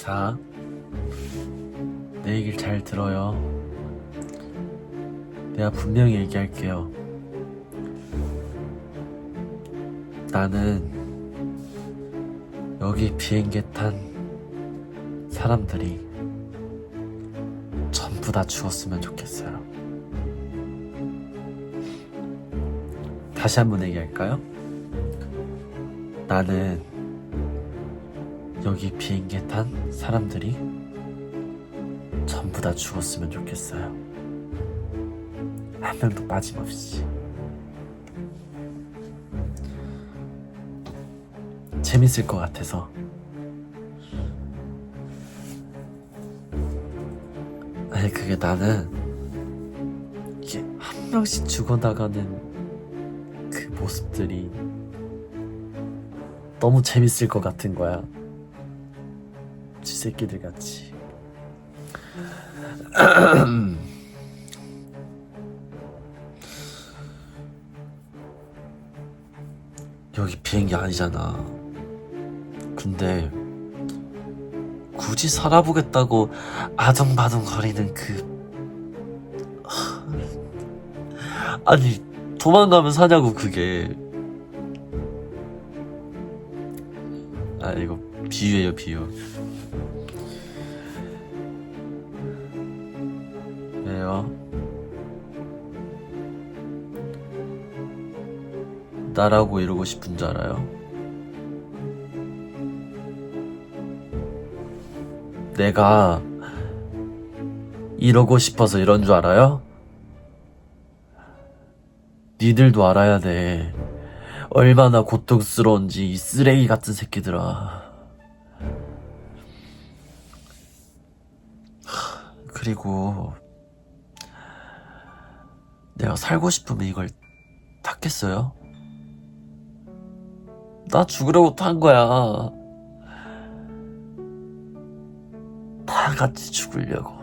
자, 내 얘기를 잘 들어요. 내가 분명히 얘기할게요. 나는 여기 비행기 탄 사람들이 전부 다 죽었으면 좋겠어요. 다시 한번 얘기할까요? 나는 여기 비행기에 탄 사람들이 전부 다 죽었으면 좋겠어요. 한 명도 빠짐없이. 재밌을 것 같아서. 아니, 그게 나는 이게 한 명씩 죽어나가는 그 모습들이 너무 재밌을 것 같은 거야. 쥐새끼들 같이. 여기 비행기 아니잖아. 근데 굳이 살아보겠다고 아둥바둥 거리는 그 하, 아니 도망가면 사냐고 그게 아 이거 비유예요 비유 왜요? 나라고 이러고 싶은 줄 알아요? 내가 이러고 싶어서 이런 줄 알아요? 니들도 알아야 돼. 얼마나 고통스러운지 이 쓰레기 같은 새끼들아. 하, 그리고 내가 살고 싶으면 이걸 탔겠어요? 나 죽으려고 탄 거야. 다 같이 죽으려고.